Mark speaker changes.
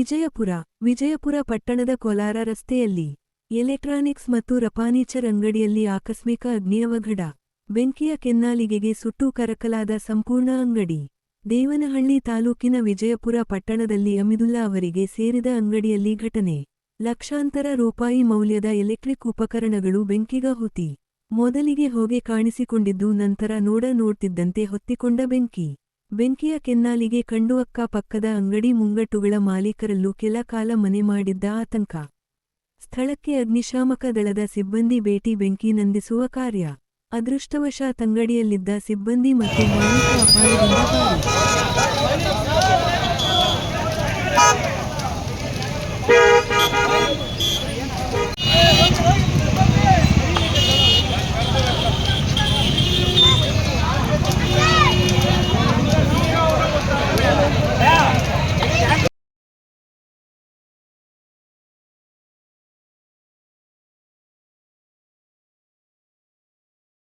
Speaker 1: ವಿಜಯಪುರ ವಿಜಯಪುರ ಪಟ್ಟಣದ ಕೋಲಾರ ರಸ್ತೆಯಲ್ಲಿ ಎಲೆಕ್ಟ್ರಾನಿಕ್ಸ್ ಮತ್ತು ರಪಾನೀಚರ್ ಅಂಗಡಿಯಲ್ಲಿ ಆಕಸ್ಮಿಕ ಅಗ್ನಿ ಅವಘಡ ಬೆಂಕಿಯ ಕೆನ್ನಾಲಿಗೆಗೆ ಸುಟ್ಟು ಕರಕಲಾದ ಸಂಪೂರ್ಣ ಅಂಗಡಿ. ದೇವನಹಳ್ಳಿ ತಾಲೂಕಿನ ವಿಜಯಪುರ ಪಟ್ಟಣದಲ್ಲಿ ಅಮಿದುಲ್ಲಾ ಅವರಿಗೆ ಸೇರಿದ ಅಂಗಡಿಯಲ್ಲಿ ಘಟನೆ. ಲಕ್ಷಾಂತರ ರೂಪಾಯಿ ಮೌಲ್ಯದ ಎಲೆಕ್ಟ್ರಿಕ್ ಉಪಕರಣಗಳು ಬೆಂಕಿಗಾಹುತಿ ಮೊದಲಿಗೆ ಹೊಗೆ ಕಾಣಿಸಿಕೊಂಡಿದ್ದು ನಂತರ ನೋಡ ನೋಡ್ತಿದ್ದಂತೆ ಹೊತ್ತಿಕೊಂಡ ಬೆಂಕಿ. ಬೆಂಕಿಯ ಕೆನ್ನಾಲಿಗೆ ಕಂಡು ಅಕ್ಕ ಪಕ್ಕದ ಅಂಗಡಿ ಮುಂಗಟ್ಟುಗಳ ಮಾಲೀಕರಲ್ಲೂ ಕೆಲ ಕಾಲ ಮನೆ ಮಾಡಿದ್ದ ಆತಂಕ. ಸ್ಥಳಕ್ಕೆ ಅಗ್ನಿಶಾಮಕ ದಳದ ಸಿಬ್ಬಂದಿ ಭೇಟಿ ಬೆಂಕಿ ನಂದಿಸುವ ಕಾರ್ಯ. ಅದೃಷ್ಟವಶಾತ್ ಅಂಗಡಿಯಲ್ಲಿದ್ದ ಸಿಬ್ಬಂದಿ ಮತ್ತು ಮಾಲೀಕ ಅಪಾಯದಿಂದ